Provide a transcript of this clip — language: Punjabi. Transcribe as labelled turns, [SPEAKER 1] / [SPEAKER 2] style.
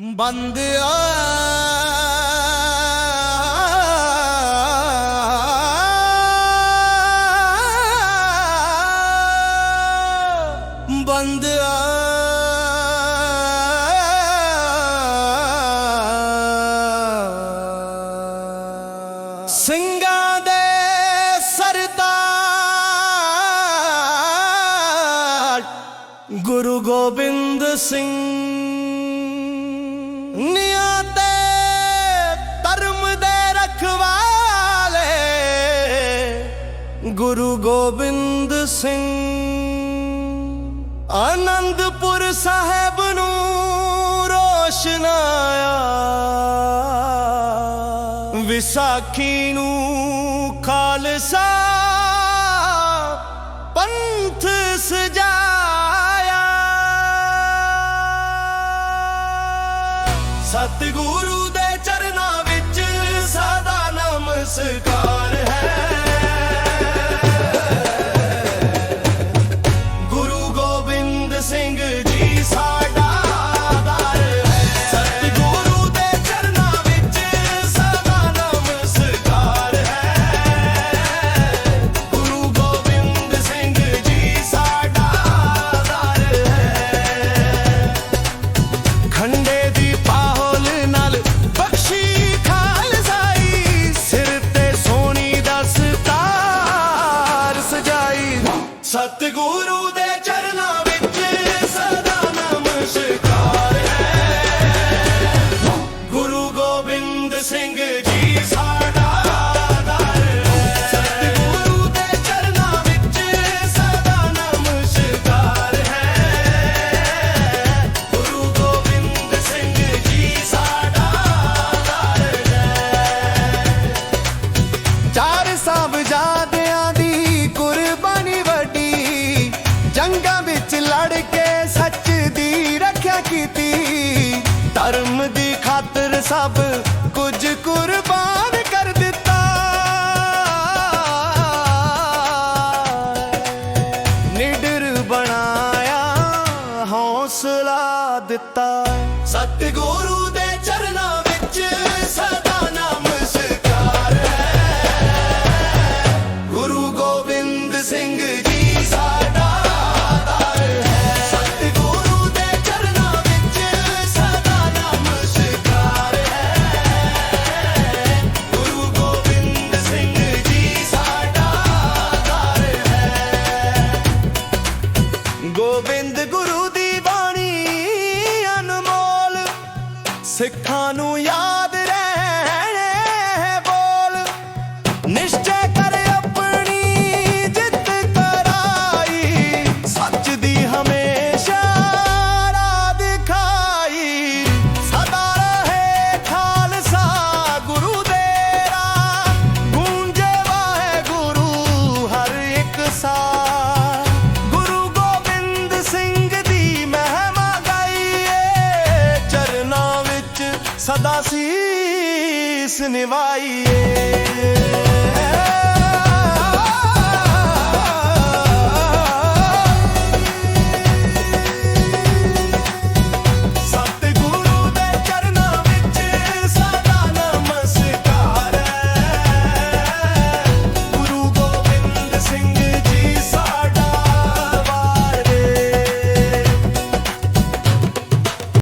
[SPEAKER 1] ਬੰਦਿਆ ਬੰਦਿਆ ਸਿੰਘਾਂ ਦੇ ਸਰਦਾਰ ਗੁਰੂ ਗੋਬਿੰਦ ਸਿੰਘ ਗੁਰੂ ਗੋਬਿੰਦ ਸਿੰਘ ਆਨੰਦਪੁਰ ਸਾਹਿਬ ਨੂੰ ਰੋਸ਼ਨਾਇਆ ਵਿਸਾਖੀ ਨੂੰ ਖਾਲਸਾ ਪੰਥ ਸਜਾਇਆ। ਸਤਿਗੁਰੂ ਦੇ ਚਰਨਾਂ ਵਿੱਚ ਸਦਾ ਨਮਸਕਾਰ। ਸਤਿਗੁਰੂ ਸਭ ਕੁਝ ਕੁਰਬਾਨ ਕਰ ਦਿੱਤਾ। ਨਿਡਰ ਬਣਾਇਆ ਹੌਸਲਾ ਦਿੱਤਾ। ਸਤਿਗੁਰੂ ਸਿੱਖਾਂ ਨੂੰ ਯਾਦ ਦਾਸੀਸ ਨਿਵਾਈਏ।